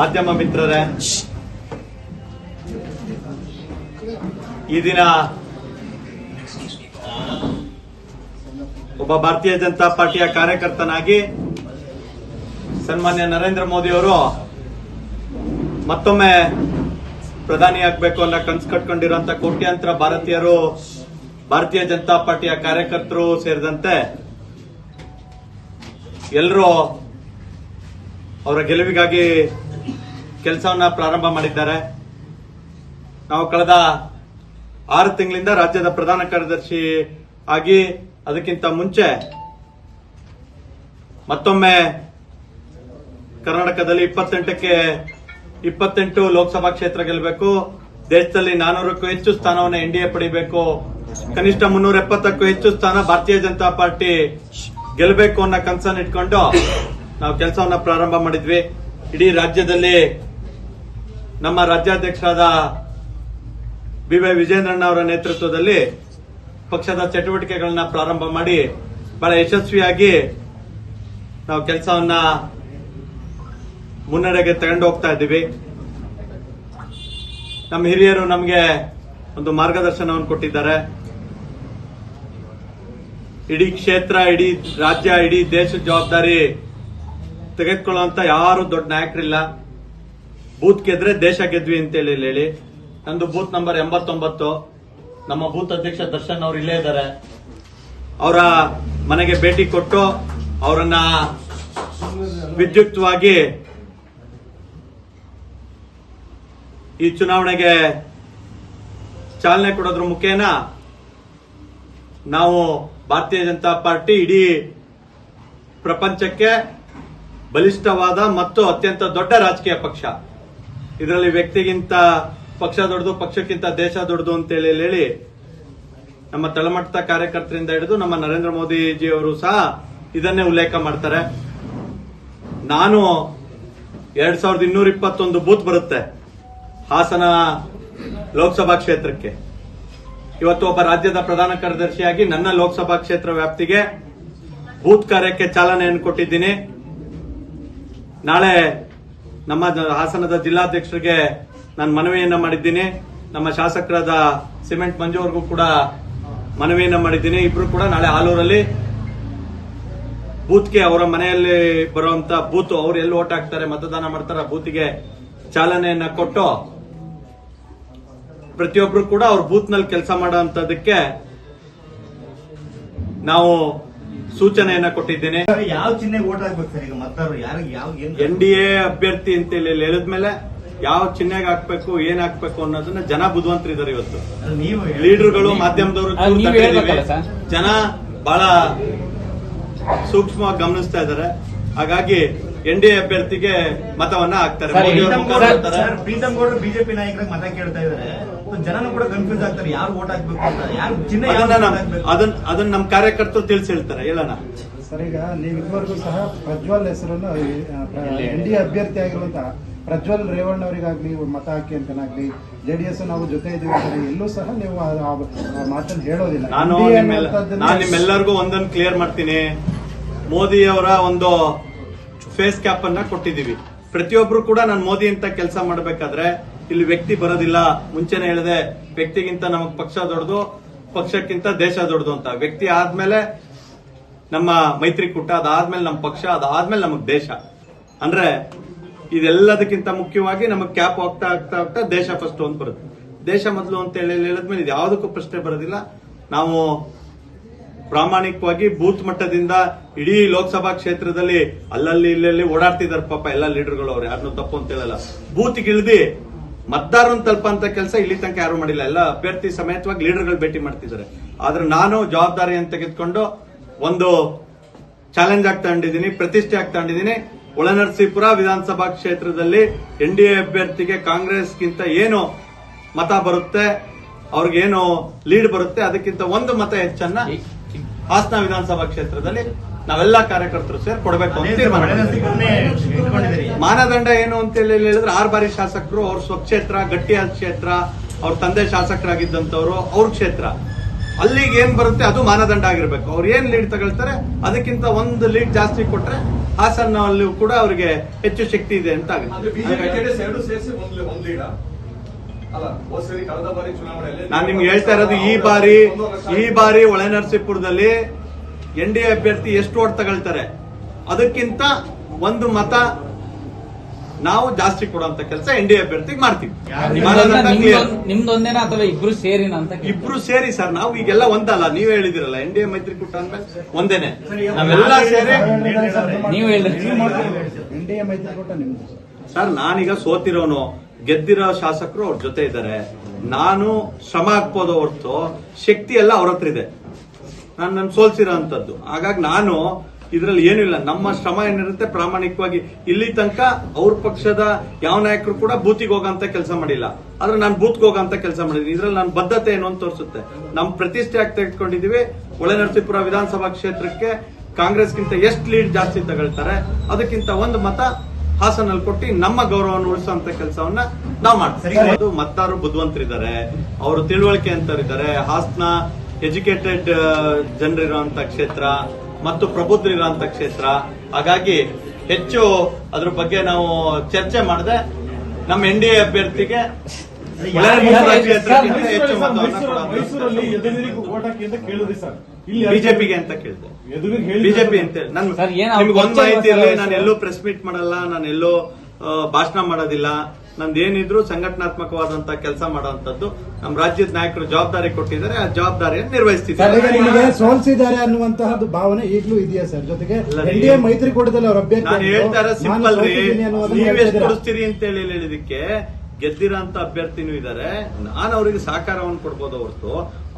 ಮಾಧ್ಯಮ ಮಿತ್ರರೇ, ಈ ದಿನ ಒಬ್ಬ ಭಾರತೀಯ ಜನತಾ ಪಾರ್ಟಿಯ ಕಾರ್ಯಕರ್ತನಾಗಿ ಸನ್ಮಾನ್ಯ ನರೇಂದ್ರ ಮೋದಿ ಅವರು ಮತ್ತೊಮ್ಮೆ ಪ್ರಧಾನಿ ಆಗ್ಬೇಕು ಅನ್ನೋ ಕನ್ಸು ಕಟ್ಕೊಂಡಿರುವಂತ ಕೋಟ್ಯಾಂತರ ಭಾರತೀಯರು, ಭಾರತೀಯ ಜನತಾ ಪಾರ್ಟಿಯ ಕಾರ್ಯಕರ್ತರು ಸೇರಿದಂತೆ ಎಲ್ಲರೂ ಅವರ ಗೆಲುವಿಗಾಗಿ ಕೆಲಸವನ್ನ ಪ್ರಾರಂಭ ಮಾಡಿದ್ದಾರೆ. ನಾವು ಕಳೆದ ಆರು ತಿಂಗಳಿಂದ ರಾಜ್ಯದ ಪ್ರಧಾನ ಕಾರ್ಯದರ್ಶಿ ಆಗಿ ಅದಕ್ಕಿಂತ ಮುಂಚೆ ಮತ್ತೊಮ್ಮೆ ಕರ್ನಾಟಕದಲ್ಲಿ ಇಪ್ಪತ್ತೆಂಟಕ್ಕೆ ಇಪ್ಪತ್ತೆಂಟು ಲೋಕಸಭಾ ಕ್ಷೇತ್ರ ಗೆಲ್ಲಬೇಕು. ದೇಶದಲ್ಲಿ ನಾನೂರಕ್ಕೂ ಹೆಚ್ಚು ಸ್ಥಾನವನ್ನು ಎನ್ ಡಿ ಪಡಿಬೇಕು ಕನಿಷ್ಠ ಮುನ್ನೂರ ಎಪ್ಪತ್ತಕ್ಕೂ ಹೆಚ್ಚು ಸ್ಥಾನ ಭಾರತೀಯ ಜನತಾ ಪಾರ್ಟಿ ಗೆಲ್ಲಬೇಕು ಅನ್ನೋ ಕನಸನ್ನು ಇಟ್ಕೊಂಡು ನಾವು ಕೆಲಸವನ್ನ ಪ್ರಾರಂಭ ಮಾಡಿದ್ವಿ. ಇಡೀ ರಾಜ್ಯದಲ್ಲಿ ನಮ್ಮ ರಾಜ್ಯಾಧ್ಯಕ್ಷರಾದ ಬಿ ವೈ ವಿಜೇಂದ್ರಣ್ಣ ಅವರ ನೇತೃತ್ವದಲ್ಲಿ ಪಕ್ಷದ ಚಟುವಟಿಕೆಗಳನ್ನ ಪ್ರಾರಂಭ ಮಾಡಿ ಬಹಳ ಯಶಸ್ವಿಯಾಗಿ ನಾವು ಕೆಲಸವನ್ನ ಮುನ್ನಡೆಗೆ ತಗೊಂಡು ಹೋಗ್ತಾ ಇದ್ದೀವಿ. ನಮ್ಮ ಹಿರಿಯರು ನಮಗೆ ಒಂದು ಮಾರ್ಗದರ್ಶನವನ್ನು ಕೊಟ್ಟಿದ್ದಾರೆ. ಇಡೀ ಕ್ಷೇತ್ರ, ಇಡೀ ರಾಜ್ಯ, ಇಡೀ ದೇಶದ ಜವಾಬ್ದಾರಿ ತೆಗೆದುಕೊಳ್ಳುವಂತ ಯಾರು ದೊಡ್ಡ ನಾಯಕರಿಲ್ಲ. ಬೂತ್ ಗೆದ್ರೆ ದೇಶ ಗೆದ್ವಿ ಅಂತೇಳಿ ಹೇಳಿ ನಂದು ಬೂತ್ ನಂಬರ್ ಎಂಬತ್ತೊಂಬತ್ತು. ನಮ್ಮ ಬೂತ್ ಅಧ್ಯಕ್ಷ ದರ್ಶನ್ ಅವ್ರು ಇಲ್ಲೇ ಇದ್ದಾರೆ. ಅವರ ಮನೆಗೆ ಭೇಟಿ ಕೊಟ್ಟು ಅವರನ್ನ ವಿದ್ಯುಕ್ತವಾಗಿ ಈ ಚುನಾವಣೆಗೆ ಚಾಲನೆ ಕೊಡೋದ್ರ ಮುಖೇನ ನಾವು ಭಾರತೀಯ ಜನತಾ ಪಾರ್ಟಿ ಇಡೀ ಪ್ರಪಂಚಕ್ಕೆ ಬಲಿಷ್ಠವಾದ ಮತ್ತು ಅತ್ಯಂತ ದೊಡ್ಡ ರಾಜಕೀಯ ಪಕ್ಷ. ಇದರಲ್ಲಿ ವ್ಯಕ್ತಿಗಿಂತ ಪಕ್ಷ ದೊಡ್ಡದು, ಪಕ್ಷಕ್ಕಿಂತ ದೇಶ ದೊಡ್ಡದು ಅಂತೇಳಿ ಹೇಳಿ ನಮ್ಮ ತಳಮಟ್ಟದ ಕಾರ್ಯಕರ್ತರಿಂದ ಹಿಡಿದು ನಮ್ಮ ನರೇಂದ್ರ ಮೋದಿಜಿ ಅವರು ಸಹ ಇದನ್ನೇ ಉಲ್ಲೇಖ ಮಾಡ್ತಾರೆ. ನಾನು ಎರಡ್ ಸಾವಿರದ ಇನ್ನೂರ ಇಪ್ಪತ್ತೊಂದು ಬೂತ್ ಬರುತ್ತೆ, ಹಾಸನ ಲೋಕಸಭಾ ಕ್ಷೇತ್ರಕ್ಕೆ. ಇವತ್ತು ಒಬ್ಬ ರಾಜ್ಯದ ಪ್ರಧಾನ ಕಾರ್ಯದರ್ಶಿಯಾಗಿ ನನ್ನ ಲೋಕಸಭಾ ಕ್ಷೇತ್ರ ವ್ಯಾಪ್ತಿಗೆ ಬೂತ್ ಕಾರ್ಯಕ್ಕೆ ಚಾಲನೆಯನ್ನು ಕೊಟ್ಟಿದ್ದೀನಿ. ನಾಳೆ ನಮ್ಮ ಹಾಸನದ ಜಿಲ್ಲಾಧ್ಯಕ್ಷರಿಗೆ ನಾನು ಮನವಿಯನ್ನ ಮಾಡಿದ್ದೀನಿ. ನಮ್ಮ ಶಾಸಕರಾದ ಸಿಮೆಂಟ್ ಮಂಜು ಅವ್ರಿಗೂ ಕೂಡ ಮನವಿಯನ್ನ ಮಾಡಿದ್ದೀನಿ. ಇಬ್ರು ಕೂಡ ನಾಳೆ ಆಲೂರಲ್ಲಿ ಬೂತ್ಗೆ ಅವರ ಮನೆಯಲ್ಲಿ ಬರುವಂತ ಬೂತ್, ಅವ್ರು ಎಲ್ಲಿ ಓಟ್ ಹಾಕ್ತಾರೆ, ಮತದಾನ ಮಾಡ್ತಾರೆ ಬೂತ್ಗೆ ಚಾಲನೆಯನ್ನ ಕೊಟ್ಟು ಪ್ರತಿಯೊಬ್ರು ಕೂಡ ಅವ್ರ ಬೂತ್ನಲ್ಲಿ ಕೆಲಸ ಮಾಡುವಂತದಕ್ಕೆ ನಾವು ಸೂಚನೆಯನ್ನ ಕೊಟ್ಟಿದ್ದೇನೆ. ಯಾವ ಚಿಹ್ನೆಗೆ ಓಟ್ ಹಾಕ್ಬೇಕು ಸರ್ ಈಗ ಮತದಾರರು? ಯಾರಿಗೆ ಯಾವ ಏನ್ ಎನ್ ಡಿ ಎ ಅಭ್ಯರ್ಥಿ ಅಂತ ಹೇಳಿ ಹೇಳಿದ್ಮೇಲೆ ಯಾವ ಚಿಹ್ನೆಗೆ ಹಾಕ್ಬೇಕು ಏನ್ ಹಾಕ್ಬೇಕು ಅನ್ನೋದನ್ನ ಜನ ಬುದ್ಧಿವಂತರಿದ್ದಾರೆ ಇವತ್ತು. ನೀವು. ಲೀಡರ್ಗಳು ಮಾಧ್ಯಮದವರು? ಜನ ಬಹಳ ಸೂಕ್ಷ್ಮವಾಗಿ ಗಮನಿಸ್ತಾ ಇದ್ದಾರೆ. ಹಾಗಾಗಿ ಎನ್ ಡಿ ಎ ಅಭ್ಯರ್ಥಿಗೆ ಮತವನ್ನ ಹಾಕ್ತಾರೆ. ಪ್ರೀತಮ್ ಗೌಡ್ರು- ಪ್ರೀತಮ್ ಗೌಡರು ಬಿಜೆಪಿ ನಾಯಕರಿಗೆ ಮತ ಕೇಳ್ತಾ ಇದಾರೆ ಜನನು ಕೂಡ ಕನ್ಫ್ಯೂಸ್ ಆಗ್ತಾರೆ. ಯಾರು ಓಟ್ ಹಾಕ್ಬೇಕು ಅಂತ? ಯಾರು ಚಿಹ್ನೆ ಯಾವ್ದು ಅದನ್ನ? ಅದನ್ನ ನಮ್ಮ ಕಾರ್ಯಕರ್ತರು ತಿಳಿಸಿ ಹೇಳ್ತಾರೆ. ಹೇಳೋಣ. ಸರ್ ಈಗ ನೀವು ಇದುವರೆಗೂ ಸಹ ಪ್ರಜ್ವಲ್ ಹೆಸರನ್ನು ಎನ್ ಡಿ ಅಭ್ಯರ್ಥಿ ಆಗಿರುವಂತಹ ಪ್ರಜ್ವಲ್ ರೇವಣ್ಣ ಅವರಿಗಾಗ್ಲಿ ಮತ ಹಾಕಿ ಅಂತನಾಗ್ಲಿ ಜೆಡಿಎಸ್ ನಾವು ಜೊತೆ ಇದೀವಿ ಅಂತ ಎಲ್ಲೂ ಸಹ ನೀವು ಮಾತನ್ನು ಹೇಳೋದಿಲ್ಲ. ನಾನು ನಿಮ್ಮೆಲ್ಲರಿಗೂ ಒಂದನ್ನು ಕ್ಲಿಯರ್ ಮಾಡ್ತೀನಿ. ಮೋದಿ ಅವರ ಒಂದು ಫೇಸ್ ಕ್ಯಾಪ್ ಅನ್ನ ಕೊಟ್ಟಿದ್ದೀವಿ. ಪ್ರತಿಯೊಬ್ರು ಕೂಡ ನಾನು ಮೋದಿ ಅಂತ ಕೆಲಸ ಮಾಡಬೇಕಾದ್ರೆ ಇಲ್ಲಿ ವ್ಯಕ್ತಿ ಬರೋದಿಲ್ಲ. ಮುಂಚೆನೆ ಹೇಳಿದೆ, ವ್ಯಕ್ತಿಗಿಂತ ನಮಗ್ ಪಕ್ಷ ದೊಡ್ಡದು, ಪಕ್ಷಕ್ಕಿಂತ ದೇಶ ದೊಡ್ಡದು ಅಂತ. ವ್ಯಕ್ತಿ ಆದ್ಮೇಲೆ ನಮ್ಮ ಮೈತ್ರಿಕೂಟ ಅದಾದ್ಮೇಲೆ ನಮ್ಮ ಪಕ್ಷ, ಅದಾದ್ಮೇಲೆ ನಮಗ್ ದೇಶ. ಅಂದ್ರೆ ಇದೆಲ್ಲದಕ್ಕಿಂತ ಮುಖ್ಯವಾಗಿ ನಮಗ್ ಕ್ಯಾಪ್ ಹೋಗ್ತಾ ಆಗ್ತಾ ಹೋಗ್ತಾ ದೇಶ ಫಸ್ಟ್ ಅಂತ ಬರುತ್ತೆ. ದೇಶ ಮೊದಲು ಅಂತ ಹೇಳಿ ಹೇಳಿದ್ಮೇಲೆ ಇದು ಯಾವುದಕ್ಕೂ ಪ್ರಶ್ನೆ ಬರೋದಿಲ್ಲ. ನಾವು ಪ್ರಾಮಾಣಿಕವಾಗಿ ಬೂತ್ ಮಟ್ಟದಿಂದ ಇಡೀ ಲೋಕಸಭಾ ಕ್ಷೇತ್ರದಲ್ಲಿ ಅಲ್ಲಲ್ಲಿ ಇಲ್ಲಲ್ಲಿ ಓಡಾಡ್ತಿದ್ದಾರೆ ಪಾಪ ಎಲ್ಲ ಲೀಡರ್ಗಳು ಅವ್ರು. ಯಾರನ್ನೂ ತಪ್ಪು ಅಂತ ಹೇಳಲ್ಲ. ಬೂತ್ ಮತದಾರನ್ ತಲುಪಂತ ಕೆಲಸ ಇಲ್ಲಿ ತನಕ ಯಾರು ಮಾಡಿಲ್ಲ. ಎಲ್ಲ ಅಭ್ಯರ್ಥಿ ಸಮೇತವಾಗಿ ಲೀಡರ್ಗಳು ಭೇಟಿ ಮಾಡ್ತಿದ್ದಾರೆ. ಆದ್ರೆ ನಾನು ಜವಾಬ್ದಾರಿಯನ್ನು ತೆಗೆದುಕೊಂಡು ಒಂದು ಚಾಲೆಂಜ್ ಆಗಿ ತಗೊಂಡಿದ್ದೀನಿ, ಪ್ರತಿಷ್ಠೆ ಆಗಿ ತಗೊಂಡಿದ್ದೀನಿ. ಒಳನರಸೀಪುರ ವಿಧಾನಸಭಾ ಕ್ಷೇತ್ರದಲ್ಲಿ ಎನ್ ಡಿ ಎ ಅಭ್ಯರ್ಥಿಗೆ ಕಾಂಗ್ರೆಸ್ಗಿಂತ ಏನು ಮತ ಬರುತ್ತೆ, ಅವ್ರಿಗೇನು ಲೀಡ್ ಬರುತ್ತೆ, ಅದಕ್ಕಿಂತ ಒಂದು ಮತ ಹೆಚ್ಚನ್ನ ಹಾಸನ ವಿಧಾನಸಭಾ ಕ್ಷೇತ್ರದಲ್ಲಿ ನಾವೆಲ್ಲ ಕಾರ್ಯಕರ್ತರು ಸೇರಿ ಕೊಡಬೇಕು ಅಂತ ಮಾನದಂಡ ಏನು ಅಂತ ಹೇಳಿ ಹೇಳಿದ್ರೆ ಆರು ಬಾರಿ ಶಾಸಕರು ಅವ್ರ ಸ್ವಕ್ಷೇತ್ರ ಗಟ್ಟಿಯಾದ ಕ್ಷೇತ್ರ ಅವ್ರ ತಂದೆ ಶಾಸಕರಾಗಿದ್ದಂಥವ್ರು ಅವ್ರ ಕ್ಷೇತ್ರ. ಅಲ್ಲಿಗೆ ಏನ್ ಬರುತ್ತೆ ಅದು ಮಾನದಂಡ ಆಗಿರ್ಬೇಕು. ಅವ್ರು ಏನ್ ಲೀಡ್ ತಗೊಳ್ತಾರೆ ಅದಕ್ಕಿಂತ ಒಂದು ಲೀಡ್ ಜಾಸ್ತಿ ಕೊಟ್ರೆ ಹಾಸನ್ನಲ್ಲೂ ಕೂಡ ಅವರಿಗೆ ಹೆಚ್ಚು ಶಕ್ತಿ ಇದೆ ಅಂತ ಆಗುತ್ತೆ. ನಾನು ನಿಮ್ಗೆ ಹೇಳ್ತಾ ಇರೋದು ಈ ಬಾರಿ ಈ ಬಾರಿ ಒಳನರಸೀಪುರದಲ್ಲಿ ಎನ್ ಡಿ ಎ ಅಭ್ಯರ್ಥಿ ಎಷ್ಟು ಓಟ್ ತಗೊಳ್ತಾರೆ? ಅದಕ್ಕಿಂತ ಒಂದು ಮತ ನಾವು ಜಾಸ್ತಿ ಕೊಡುವಂತ ಕೆಲಸ ಎನ್ ಡಿ ಎ ಅಭ್ಯರ್ಥಿಗೆ ಮಾಡ್ತೀವಿ. ನಿಮ್ದೊಂದೇನ ಅಥವಾ ಇಬ್ರು ಸೇರಿನ ಅಂತ ಕೇಳ್ತೀನಿ. ಇಬ್ರು ಸೇರಿ ಸರ್ ನಾವು ಈಗೆಲ್ಲ ಒಂದಲ್ಲ ನೀವೇ ಹೇಳಿದಿರಲ್ಲ ಎನ್ ಡಿ ಎ ಮೈತ್ರಿಕೂಟ ಅಂದ್ಮೇಲೆ ಒಂದೇನೆ. ನಾವೆಲ್ಲ ಸೇರಿ ನೀವು ಹೇಳಿದ್ರಿ. ಸರ್ ನಾನೀಗ ಸೋತಿರೋನು ಗೆದ್ದಿರೋ ಶಾಸಕರು ಅವ್ರ ಜೊತೆ ಇದ್ದಾರೆ ನಾನು ಶ್ರಮ ಹಾಕ್ಬೋದು ಹೊರತು ಶಕ್ತಿ ಎಲ್ಲ ಅವ್ರ ಹತ್ರ ಇದೆ. ನಾನು ನನ್ನ ಸೋಲ್ಸಿರೋ ಅಂತದ್ದು ಹಾಗಾಗಿ ನಾನು ಇದ್ರಲ್ಲಿ ಏನೂ ಇಲ್ಲ. ನಮ್ಮ ಶ್ರಮ ಏನಿರುತ್ತೆ ಪ್ರಾಮಾಣಿಕವಾಗಿ. ಇಲ್ಲಿ ತನಕ ಅವ್ರ ಪಕ್ಷದ ಯಾವ ನಾಯಕರು ಕೂಡ ಬೂತಿಗೆ ಹೋಗಂತ ಕೆಲಸ ಮಾಡಿಲ್ಲ. ಆದ್ರೆ ನಾನು ಬೂತ್ಗೆ ಹೋಗಂತ ಕೆಲಸ ಮಾಡಿದ್ದೀನಿ. ಇದ್ರಲ್ಲಿ ನಾನು ಬದ್ಧತೆ ಏನು ಅಂತ ತೋರಿಸುತ್ತೆ. ನಮ್ಮ ಪ್ರತಿಷ್ಠೆ ಆಗಿ ತೆಗೆದುಕೊಂಡಿದೀವಿ ಒಳನರಸೀಪುರ ವಿಧಾನಸಭಾ ಕ್ಷೇತ್ರಕ್ಕೆ ಕಾಂಗ್ರೆಸ್ಗಿಂತ ಎಷ್ಟು ಲೀಡ್ ಜಾಸ್ತಿ ತಗೊಳ್ತಾರೆ? ಅದಕ್ಕಿಂತ ಒಂದು ಮತ ಹಾಸನಲ್ಲಿ ಕೊಟ್ಟು ನಮ್ಮ ಗೌರವವನ್ನು ಉಳಿಸುವಂತ ಕೆಲಸವನ್ನ ನಾವು ಮಾಡ್ತೀವಿ. ಮತ್ತಾರು ಬುದ್ಧಿವಂತರಿದ್ದಾರೆ. ಅವರು ತಿಳುವಳಿಕೆ ಅಂತರಿದ್ದಾರೆ ಹಾಸನ ಎಜುಕೇಟೆಡ್ ಜನರಿರುವಂತ ಕ್ಷೇತ್ರ ಮತ್ತು ಪ್ರಬುದ್ಧರಿರುವಂತ ಕ್ಷೇತ್ರ. ಹಾಗಾಗಿ ಹೆಚ್ಚು ಅದ್ರ ಬಗ್ಗೆ ನಾವು ಚರ್ಚೆ ಮಾಡದೆ ನಮ್ಮ ಎನ್ ಡಿ ಎ ಅಭ್ಯರ್ಥಿಗೆ ಮೈಸೂರಲ್ಲಿ ಎದುರಿಗೆ ಓಟ್ ಹಾಕಿ ಅಂತ ಕೇಳಿದ್ರಿ ಸರ್. ಇಲ್ಲಿ ಬಿಜೆಪಿಗೆ ಅಂತ ಕೇಳಿದೆ. ಬಿಜೆಪಿ ಅಂತ ಹೇಳಿ. ನನ್ ನಿಮ್ಗೆ ಒಂದ್ ಮಾಹಿತಿ ಇರಲಿ ನಾನು ಎಲ್ಲೂ ಪ್ರೆಸ್ ಮೀಟ್ ಮಾಡಲ್ಲ ನಾನು ಎಲ್ಲೂ ಭಾಷಣ ಮಾಡೋದಿಲ್ಲ. ನಂದು ಏನಿದ್ರು ಸಂಘಟನಾತ್ಮಕವಾದಂತ ಕೆಲಸ ಮಾಡುವಂತದ್ದು ನಮ್ಮ ರಾಜ್ಯದ ನಾಯಕರು ಜವಾಬ್ದಾರಿ ಕೊಟ್ಟಿದ್ದಾರೆ ಆ ಜವಾಬ್ದಾರಿಯನ್ನು ನಿರ್ವಹಿಸ್ತಿದ್ದಾರೆ. ಸೋಲ್ಸಿದ್ದಾರೆ ಅನ್ನುವಂತಹದ್ದು ಭಾವನೆ ಈಗಲೂ ಇದೆಯಾ ಸರ್? ಜೊತೆಗೆ ಡಿ ಮೈತ್ರಿಕೂಟದಲ್ಲಿ ಅವ್ರ ಅಭ್ಯರ್ಥಿ ನಾನು ಹೇಳ್ತಾ ಸಿಂಪಲ್ ರೀ? ಕೊಡಿಸ್ತೀರಿ ಅಂತ ಹೇಳಿ ಹೇಳಿದಕ್ಕೆ ಗೆದ್ದಿರೋಂತ ಅಭ್ಯರ್ಥಿನೂ ಇದ್ದಾರೆ. ನಾನು ಅವರಿಗೆ ಸಹಕಾರವನ್ನು ಕೊಡ್ಬೋದು ಹೊರತು.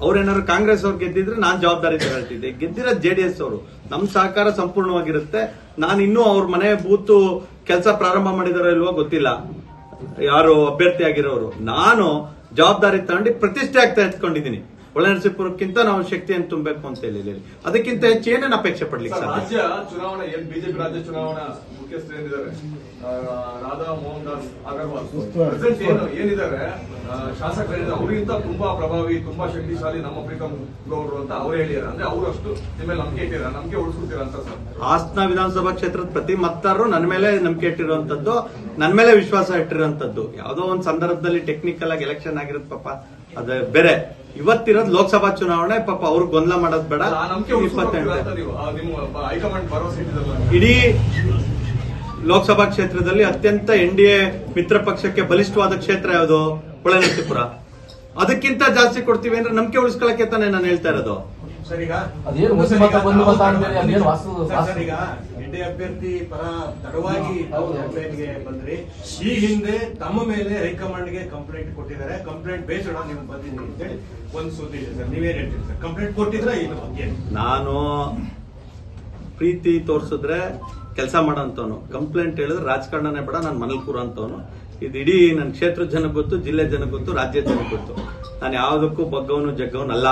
ಅವ್ರೇನಾದ್ರು ಕಾಂಗ್ರೆಸ್ ಅವ್ರು ಗೆದ್ದಿದ್ರೆ ನಾನ್ ಜವಾಬ್ದಾರಿ ತಗೊಳ್ತಿದ್ದೆ ಗೆದ್ದಿರೋ ಜೆಡಿಎಸ್ ಅವರು. ನಮ್ ಸಹಕಾರ ಸಂಪೂರ್ಣವಾಗಿರುತ್ತೆ. ನಾನು ಇನ್ನೂ ಅವ್ರ ಮನೆ ಬೂತು ಕೆಲಸ ಪ್ರಾರಂಭ ಮಾಡಿದಾರೋ ಇಲ್ವೋ ಗೊತ್ತಿಲ್ಲ. ಯಾರು ಅಭ್ಯರ್ಥಿ ಆಗಿರೋರು. ನಾನು ಜವಾಬ್ದಾರಿ ತಗೊಂಡು ಪ್ರತಿಷ್ಠೆ ಆಗ್ತಾ ಎತ್ಕೊಂಡಿದ್ದೀನಿ. ಒಳನರಸೀಪುರಕ್ಕಿಂತ ನಾವು ಶಕ್ತಿಯನ್ನು ತುಂಬಬೇಕು ಅಂತ ಹೇಳಿ. ಅದಕ್ಕಿಂತ ಹೆಚ್ಚು ಏನೇನು ಅಪೇಕ್ಷೆ ಪಡ್ಲಿಕ್ಕೆ ಸರ್, ಸಾಧ್ಯ? ರಾಜ್ಯ ಚುನಾವಣಾ ಏನ್ ಬಿಜೆಪಿ ರಾಜ್ಯ ಚುನಾವಣಾ ಮುಖ್ಯಸ್ಥರು ಏನಿದ್ದಾರೆ? ಆ, ರಾಧಾ ಮೋಹನ್ ದಾಸ್ ಅಗರ್ವಾಲ್. ಪ್ರೆಸೆಂಟ್ ಏನು ಏನಿದ್ದಾರೆ? ಆ, ಶಾಸಕರು ಅವರಿಗಿಂತ ತುಂಬಾ ಪ್ರಭಾವಿ ತುಂಬಾ ಶಕ್ತಿಶಾಲಿ ನಮ್ಮ ಪ್ರೀತಮ್ ಗೌಡ್ರು ಅಂತ ಅವ್ರು ಹೇಳಿದ್ದಾರೆ. ಅಂದ್ರೆ ಅವರು ಅಷ್ಟು ನಿಮ್ಮ ನಂಬಿಕೆ ಇಟ್ಟಿರ ನಂಬಿಕೆ ಉಳಿಸ್ಕೊತೀರಾ ಅಂತ ಸರ್? ಹಾಸನ ವಿಧಾನಸಭಾ ಕ್ಷೇತ್ರದ ಪ್ರತಿ ಮತದಾರರು ನನ್ನ ಮೇಲೆ ನಂಬಿಕೆ ಇಟ್ಟಿರುವಂತದ್ದು ನನ್ನ ಮೇಲೆ ವಿಶ್ವಾಸ ಇಟ್ಟಿರುವಂತದ್ದು ಯಾವುದೋ ಒಂದು ಸಂದರ್ಭದಲ್ಲಿ ಟೆಕ್ನಿಕಲ್ ಆಗಿ ಎಲೆಕ್ಷನ್ ಆಗಿರೋದು ಪಾಪ. ಅದ ಬೇರೆ. ಇವತ್ತಿರೋದು ಲೋಕಸಭಾ ಚುನಾವಣೆ ಪಾಪ ಅವ್ರು ಗೊಂದಲ ಮಾಡೋದು ಬೇಡ. ಇಪ್ಪತ್ತೆಂಟು. ಇಡೀ ಲೋಕಸಭಾ ಕ್ಷೇತ್ರದಲ್ಲಿ ಅತ್ಯಂತ ಎನ್ ಡಿ ಎ ಮಿತ್ರ ಪಕ್ಷಕ್ಕೆ ಬಲಿಷ್ಠವಾದ ಕ್ಷೇತ್ರ ಯಾವುದು? ಹೊಳೆನರಸೀಪುರ ಅದಕ್ಕಿಂತ ಜಾಸ್ತಿ ಕೊಡ್ತೀವಿ ಅಂದ್ರೆ ನಂಬಿಕೆ ಉಳಿಸ್ಕೊಳಕ್ಕೆ ತಾನೇ ನಾನು ಹೇಳ್ತಾ ಇರೋದು. ಎನ್ ಅಭ್ಯರ್ಥಿ ಪರ ತಡವಾಗಿ ಕಂಪ್ಲೇಂಟ್ಗೆ ಬಂದ್ರಿ. ಈ ಹಿಂದೆ ತಮ್ಮ ಮೇಲೆ ಹೈಕಮಾಂಡ್ಗೆ ಕಂಪ್ಲೇಂಟ್ ಕೊಟ್ಟಿದ್ದಾರೆ. ಕಂಪ್ಲೇಂಟ್ ಬೇಸೋಣ ನೀವು ಅಂತ ಹೇಳಿ ಒಂದು ಸುದ್ದಿ ಇದೆ ಸರ್. ನೀವೇನ್ ಹೇಳ್ತೀರಿ ಸರ್. ಕಂಪ್ಲೇಂಟ್ ಕೊಟ್ಟಿದ್ರ ಇದು ಬಗ್ಗೆ? ನಾನು ಪ್ರೀತಿ ತೋರಿಸಿದ್ರೆ ಕೆಲಸ ಮಾಡೋಂಥವ್ನು ಕಂಪ್ಲೇಂಟ್ ಹೇಳಿದ್ರೆ ರಾಜಕಾರಣನೇ ಬೇಡ ನಾನು ಮನೇಲಿ ಕೂರೋಂಥವ್ನು ಇದು ಇಡೀ ನನ್ನ ಕ್ಷೇತ್ರ ಜನಕ್ಕೆ ಗೊತ್ತು ಜಿಲ್ಲೆ ಜನಕ್ಕೆ ಗೊತ್ತು ರಾಜ್ಯ ಜನಕ್ಕೆ ಗೊತ್ತು. ನಾನು ಯಾವುದಕ್ಕೂ ಬಗ್ಗವನು ಜಗ್ಗವನಲ್ಲ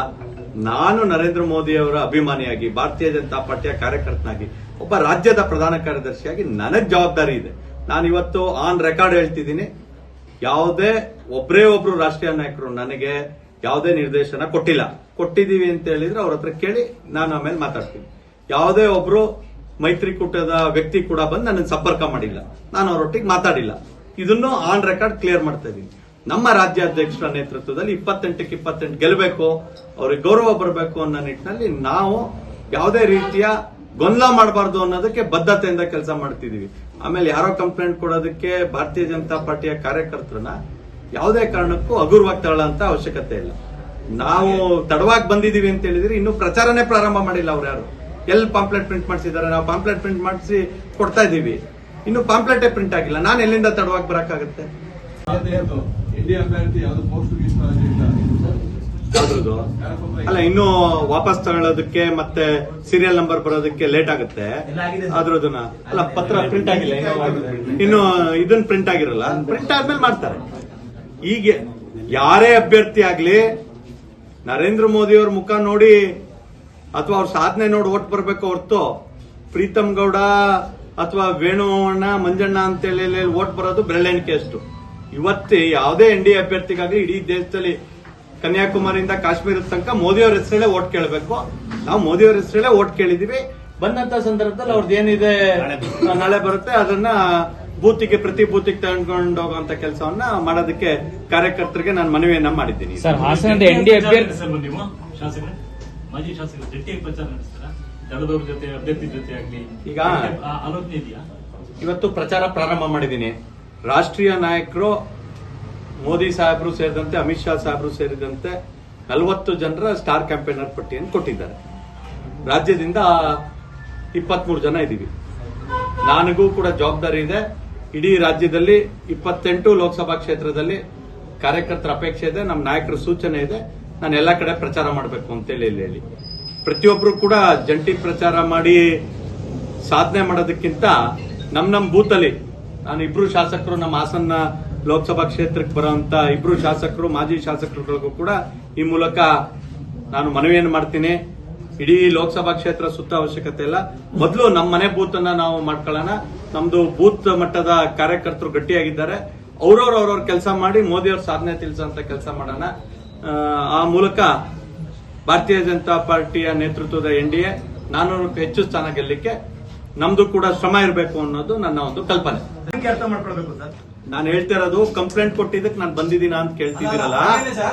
ನಾನು ನರೇಂದ್ರ ಮೋದಿ ಅವರ ಅಭಿಮಾನಿಯಾಗಿ ಭಾರತೀಯ ಜನತಾ ಪಾರ್ಟಿಯ ಕಾರ್ಯಕರ್ತನಾಗಿ ಒಬ್ಬ ರಾಜ್ಯದ ಪ್ರಧಾನ ಕಾರ್ಯದರ್ಶಿಯಾಗಿ ನನಗ್ ಜವಾಬ್ದಾರಿ ಇದೆ. ನಾನು ಇವತ್ತು ಆನ್ ರೆಕಾರ್ಡ್ ಹೇಳ್ತಿದ್ದೀನಿ. ಯಾವುದೇ ಒಬ್ಬರೇ ಒಬ್ರು ರಾಷ್ಟ್ರೀಯ ನಾಯಕರು ನನಗೆ ಯಾವುದೇ ನಿರ್ದೇಶನ ಕೊಟ್ಟಿಲ್ಲ. ಕೊಟ್ಟಿದ್ದೀವಿ ಅಂತ ಹೇಳಿದ್ರೆ ಅವ್ರ ಹತ್ರ ಕೇಳಿ ನಾನು ಆಮೇಲೆ ಮಾತಾಡ್ತೀನಿ. ಯಾವುದೇ ಒಬ್ರು ಮೈತ್ರಿಕೂಟದ ವ್ಯಕ್ತಿ ಕೂಡ ಬಂದು ನನ್ನ ಸಂಪರ್ಕ ಮಾಡಿಲ್ಲ. ನಾನು ಅವರೊಟ್ಟಿಗೆ ಮಾತಾಡಿಲ್ಲ. ಇದನ್ನು ಆನ್ ರೆಕಾರ್ಡ್ ಕ್ಲಿಯರ್ ಮಾಡ್ತಾ ಇದ್ದೀನಿ. ನಮ್ಮ ರಾಜ್ಯಾಧ್ಯಕ್ಷರ ನೇತೃತ್ವದಲ್ಲಿ ಇಪ್ಪತ್ತೆಂಟಕ್ಕೆ ಇಪ್ಪತ್ತೆಂಟು ಗೆಲ್ಲಬೇಕು ಅವ್ರಿಗೆ ಗೌರವ ಬರಬೇಕು ಅನ್ನೋ ನಿಟ್ಟಿನಲ್ಲಿ ನಾವು ಯಾವುದೇ ರೀತಿಯ ಗೊಂದಲ ಮಾಡಬಾರ್ದು ಅನ್ನೋದಕ್ಕೆ ಬದ್ಧತೆಯಿಂದ ಕೆಲಸ ಮಾಡ್ತಿದೀವಿ. ಆಮೇಲೆ ಯಾರೋ ಕಂಪ್ಲೇಂಟ್ ಕೊಡೋದಕ್ಕೆ ಭಾರತೀಯ ಜನತಾ ಪಾರ್ಟಿಯ ಕಾರ್ಯಕರ್ತರನ್ನ ಯಾವುದೇ ಕಾರಣಕ್ಕೂ ಹಗುರವಾಗಿ ತಗೊಳ್ಳೋಂತ ಅವಶ್ಯಕತೆ ಇಲ್ಲ. ನಾವು ತಡವಾಗಿ ಬಂದಿದೀವಿ ಅಂತ ಹೇಳಿದ್ರೆ ಇನ್ನು ಪ್ರಚಾರನೇ ಪ್ರಾರಂಭ ಮಾಡಿಲ್ಲ ಅವ್ರು ಯಾರು. ಎಲ್ಲಿ ಪಾಂಪ್ಲೆಟ್ ಪ್ರಿಂಟ್ ಮಾಡಿಸಿದ್ದಾರೆ? ನಾವು ಪಾಂಪ್ಲೆಟ್ ಪ್ರಿಂಟ್ ಮಾಡಿಸಿ ಕೊಡ್ತಾ ಇದೀವಿ ಇನ್ನು ಪಾಂಪ್ಲೆಟೇ ಪ್ರಿಂಟ್ ಆಗಿಲ್ಲ. ನಾನು ಎಲ್ಲಿಂದ ತಡವಾಗಿ ಬರಕ್ಕಾಗತ್ತೆ? ಅಭ್ಯರ್ಥಿ ಯಾವ್ದು ಪೋಸ್ಟ್ ಯಾವ್ದ್ರದ್ದು ಅಲ್ಲ ಇನ್ನು ವಾಪಸ್ ತಗೊಳ್ಳೋದಕ್ಕೆ ಮತ್ತೆ ಸೀರಿಯಲ್ ನಂಬರ್ ಬರೋದಕ್ಕೆ ಲೇಟ್ ಆಗುತ್ತೆ. ಅದ್ರದನ್ನ. ಅಲ್ಲ ಪತ್ರ ಪ್ರಿಂಟ್ ಆಗಿಲ್ಲ ಇನ್ನು- ಇದನ್ ಇದನ್ನ ಪ್ರಿಂಟ್ ಆಗಿರಲ್ಲ. ಪ್ರಿಂಟ್ ಆದ್ಮೇಲೆ ಮಾಡ್ತಾರೆ. ಈಗ ಯಾರೇ ಅಭ್ಯರ್ಥಿ ಆಗ್ಲಿ ನರೇಂದ್ರ ಮೋದಿ ಅವ್ರ ಮುಖ ನೋಡಿ ಅಥವಾ ಅವ್ರ ಸಾಧನೆ ನೋಡಿ ಓಟ್ ಬರ್ಬೇಕು ಹೊರ್ತು ಪ್ರೀತಮ್ ಗೌಡ ಅಥವಾ ವೇಣುವಣ್ಣ ಮಂಜಣ್ಣ ಅಂತೇಳಿ ಓಟ್ ಬರೋದು ಬೆರಳೆಣಿಕೆ ಅಷ್ಟು. ಇವತ್ತು ಯಾವುದೇ ಎನ್ ಡಿ ಅಭ್ಯರ್ಥಿಗಾಗ್ಲಿ ಇಡೀ ದೇಶದಲ್ಲಿ ಕನ್ಯಾಕುಮಾರಿಯಿಂದ ಕಾಶ್ಮೀರದ ತನಕ ಮೋದಿ ಅವ್ರ ಹೆಸರಲ್ಲೇ ಓಟ್ ಕೇಳಬೇಕು. ನಾವು ಮೋದಿ ಅವ್ರ ಹೆಸರಲ್ಲೇ ಓಟ್ ಕೇಳಿದೀವಿ. ಬಂದಂತ ಸಂದರ್ಭದಲ್ಲಿ ಅವ್ರದ್ದು ಏನಿದೆ ನಾಳೆ ಬರುತ್ತೆ. ಅದನ್ನ ಬೂತಿಗೆ ಪ್ರತಿ ಬೂತಿಗೆ ತಗೊಂಡು ಹೋಗುವಂತ ಕೆಲಸವನ್ನ ಮಾಡೋದಕ್ಕೆ ಕಾರ್ಯಕರ್ತರಿಗೆ ನಾನು ಮನವಿಯನ್ನ ಮಾಡಿದ್ದೀನಿ. ಸರ್ ಹಾಸನದ ಎನ್ ಡಿ ಅಭ್ಯರ್ಥಿ ಸರ್ ನೀವು ಶಾಸಕರೇ ಮಾಜಿ ಶಾಸಕರು ಜಟ್ಟಿಯಾಗಿ ಪ್ರಚಾರ ನಡೆಸ್ತಾರ? ದಳದವ್ರ ಜೊತೆ ಅಭ್ಯರ್ಥಿ ಜೊತೆ ಆಗ್ಲಿ. ಈಗ- ಆ ಆಲೋಚನೆ ಇದೆಯಾ? ಇವತ್ತು ಪ್ರಚಾರ ಪ್ರಾರಂಭ ಮಾಡಿದ್ದೀನಿ. ರಾಷ್ಟ್ರೀಯ ನಾಯಕರು ಮೋದಿ ಸಾಹೇಬರು ಸೇರಿದಂತೆ, ಅಮಿತ್ ಶಾ ಸಾಹೇಬರು ಸೇರಿದಂತೆ ನಲವತ್ತು ಜನರ ಸ್ಟಾರ್ ಕ್ಯಾಂಪೇನರ್ ಪಟ್ಟಿಯನ್ನು ಕೊಟ್ಟಿದ್ದಾರೆ. ರಾಜ್ಯದಿಂದ ಇಪ್ಪತ್ಮೂರು ಜನ ಇದ್ದೀವಿ. ನನಗೂ ಕೂಡ ಜವಾಬ್ದಾರಿ ಇದೆ. ಇಡೀ ರಾಜ್ಯದಲ್ಲಿ ಇಪ್ಪತ್ತೆಂಟು ಲೋಕಸಭಾ ಕ್ಷೇತ್ರದಲ್ಲಿ ಕಾರ್ಯಕರ್ತರ ಅಪೇಕ್ಷೆ ಇದೆ. ನಮ್ಮ ನಾಯಕರ ಸೂಚನೆ ಇದೆ. ನಾನು ಎಲ್ಲ ಕಡೆ ಪ್ರಚಾರ ಮಾಡಬೇಕು ಅಂತೇಳಿ ಇಲ್ಲಿ ಹೇಳಿ ಪ್ರತಿಯೊಬ್ಬರು ಕೂಡ ಜಂಟಿ ಪ್ರಚಾರ ಮಾಡಿ ಸಾಧನೆ ಮಾಡೋದಕ್ಕಿಂತ ನಮ್ಮ ನಮ್ಮ ಬೂತಲ್ಲಿ, ನಾನು ಇಬ್ರು ಶಾಸಕರು ನಮ್ಮ ಹಾಸನ ಲೋಕಸಭಾ ಕ್ಷೇತ್ರಕ್ಕೆ ಬರುವಂತ ಇಬ್ರು ಶಾಸಕರು ಮಾಜಿ ಶಾಸಕರುಗಳಿಗೂ ಕೂಡ ಈ ಮೂಲಕ ನಾನು ಮನವಿಯನ್ನು ಮಾಡ್ತೀನಿ. ಇಡೀ ಲೋಕಸಭಾ ಕ್ಷೇತ್ರ ಸುತ್ತ ಅವಶ್ಯಕತೆ ಇಲ್ಲ. ಮೊದಲು ನಮ್ಮ ಮನೆ ಬೂತ್ ಅನ್ನ ನಾವು ಮಾಡ್ಕೊಳ್ಳೋಣ. ನಮ್ದು ಬೂತ್ ಮಟ್ಟದ ಕಾರ್ಯಕರ್ತರು ಗಟ್ಟಿಯಾಗಿದ್ದಾರೆ. ಅವ್ರವ್ರ ಅವ್ರವ್ರ ಕೆಲಸ ಮಾಡಿ ಮೋದಿ ಅವ್ರ ಸಾಧನೆ ತಿಳಿಸೋಂತ ಕೆಲಸ ಮಾಡೋಣ. ಆ, ಮೂಲಕ ಭಾರತೀಯ ಜನತಾ ಪಾರ್ಟಿಯ ನೇತೃತ್ವದ ಎನ್ ಡಿ ಎ ನಾನೂರಕ್ಕೂ ಹೆಚ್ಚು ಸ್ಥಾನ ಗೆಲ್ಲಕ್ಕೆ ನಮ್ದು ಕೂಡ ಶ್ರಮ ಇರಬೇಕು ಅನ್ನೋದು ನನ್ನ ಒಂದು ಕಲ್ಪನೆ. ಅರ್ಥ ಮಾಡ್ಕೊಳ್ಬೇಕು ಸರ್. ನಾನು ಹೇಳ್ತಾ ಇರೋದು ಕಂಪ್ಲೇಂಟ್ ಕೊಟ್ಟಿದ್ದಕ್ಕೆ ನಾನು ಬಂದಿದ್ದೀನ ಅಂತ ಕೇಳ್ತಿದ್ದೀರಲ್ಲ?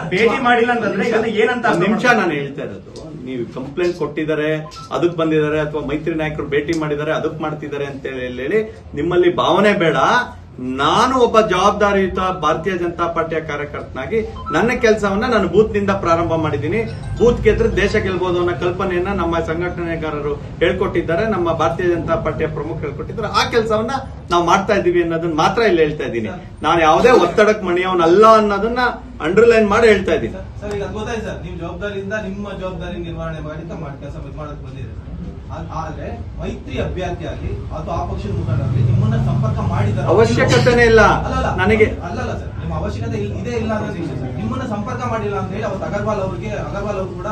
ಭೇಟಿ ಮಾಡಿಲ್ಲ ಅಂತಂದ್ರೆ ಇದನ್ನ ಏನಂತ ನಿಮಿಷ ನಾನು ಹೇಳ್ತಾ ಇರೋದು. ನೀವು ಕಂಪ್ಲೇಂಟ್ ಕೊಟ್ಟಿದ್ದಾರೆ ಅದಕ್ ಬಂದಿದ್ದಾರೆ ಅಥವಾ ಮೈತ್ರಿ ನಾಯಕರು ಭೇಟಿ ಮಾಡಿದ್ದಾರೆ ಅದಕ್ ಮಾಡ್ತಿದ್ದಾರೆ ಅಂತ ಹೇಳಿ ನಿಮ್ಮಲ್ಲಿ ಭಾವನೆ ಬೇಡ. ನಾನು ಒಬ್ಬ ಜವಾಬ್ದಾರಿಯುತ ಭಾರತೀಯ ಜನತಾ ಪಾರ್ಟಿಯ ಕಾರ್ಯಕರ್ತನಾಗಿ ನನ್ನ ಕೆಲಸವನ್ನ ನಾನು ಬೂತ್ನಿಂದ ಪ್ರಾರಂಭ ಮಾಡಿದ್ದೀನಿ. ಬೂತ್ ಗೆದ್ರೆ ದೇಶ ಗೆಲ್ಬಹುದು ಅನ್ನೋ ಕಲ್ಪನೆಯನ್ನ ನಮ್ಮ ಸಂಘಟನೆಗಾರರು ಹೇಳ್ಕೊಟ್ಟಿದ್ದಾರೆ. ನಮ್ಮ ಭಾರತೀಯ ಜನತಾ ಪಾರ್ಟಿಯ ಪ್ರಮುಖ ಹೇಳ್ಕೊಟ್ಟಿದ್ದಾರೆ. ಆ ಕೆಲಸವನ್ನ ನಾವು ಮಾಡ್ತಾ ಇದ್ದೀವಿ ಅನ್ನೋದನ್ನ ಮಾತ್ರ ಇಲ್ಲಿ ಹೇಳ್ತಾ ಇದ್ದೀನಿ. ನಾನು ಯಾವುದೇ ಒತ್ತಡಕ್ಕೆ ಮಣಿಯವನಲ್ಲ ಅನ್ನೋದನ್ನ ಅಂಡರ್ಲೈನ್ ಮಾಡಿ ಹೇಳ್ತಾ ಇದ್ದೀನಿ. ಆದ್ರೆ ಮೈತ್ರಿ ಅಭ್ಯರ್ಥಿಯಾಗಿ ಅಥವಾ ಆ ಪಕ್ಷದ ಮುಖಂಡರಾಗಿ ನಿಮ್ಮನ್ನ ಸಂಪರ್ಕ ಮಾಡಿದ್ದಾರೆ. ಅವಶ್ಯಕತೆನೇ ಇಲ್ಲ. ನನಗೆ ಅಲ್ಲಲ್ಲ ಸರ್ ನಿಮ್ಮ ಅವಶ್ಯಕತೆ ಇದೆ ಇಲ್ಲ ಅಂದ್ರೆ ಸರ್. ನಿಮ್ಮನ್ನ ಸಂಪರ್ಕ ಮಾಡಿಲ್ಲ ಅಂತ ಹೇಳಿ ಅವತ್ತು ಅಗರ್ವಾಲ್ ಅವರಿಗೆ ಅಗರ್ವಾಲ್ ಅವರು ಕೂಡ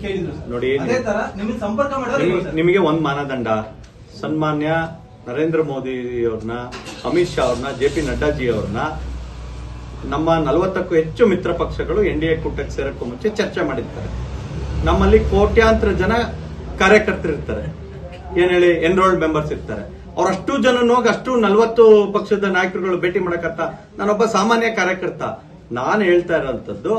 ಕೇಳಿದ್ರು ಸರ್. ನೋಡಿ, ಅದೇ ತರ ನಿಮಗೆ ಸಂಪರ್ಕ ಮಾಡಿದ್ರೆ ನಿಮ್- ನಿಮಗೆ ಒಂದ್ ಮಾನದಂಡ. ಸನ್ಮಾನ್ಯ ನರೇಂದ್ರ ಮೋದಿ ಅವ್ರನ್ನ ಅಮಿತ್ ಶಾ ಅವ್ರನ್ನ ಜೆ ಪಿ ನಡ್ಡಾಜಿ ಅವ್ರನ್ನ ನಮ್ಮ ನಲವತ್ತಕ್ಕೂ ಹೆಚ್ಚು ಮಿತ್ರ ಪಕ್ಷಗಳು ಎನ್ ಡಿ ಎ ಕೂಟಕ್ಕೆ ಸೇರಕ್ಕೂ ಮುಂಚೆ ಚರ್ಚೆ ಮಾಡಿರ್ತಾರೆ. ನಮ್ಮಲ್ಲಿ ಕೋಟ್ಯಾಂತರ ಜನ ಕಾರ್ಯಕರ್ತರಿರ್ತಾರೆ ಏನ್ ಹೇಳಿ ಎನ್ರೋಲ್ಡ್ ಮೆಂಬರ್ಸ್ ಇರ್ತಾರೆ. ಅವರಷ್ಟು ಜನನು ಹೋಗಿ ಅಷ್ಟು ನಲವತ್ತು ಪಕ್ಷದ ನಾಯಕರುಗಳು ಭೇಟಿ ಮಾಡಕತ್ತ, ನಾನೊಬ್ಬ ಸಾಮಾನ್ಯ ಕಾರ್ಯಕರ್ತ. ನಾನು ಹೇಳ್ತಾ ಇರೋಂಥದ್ದು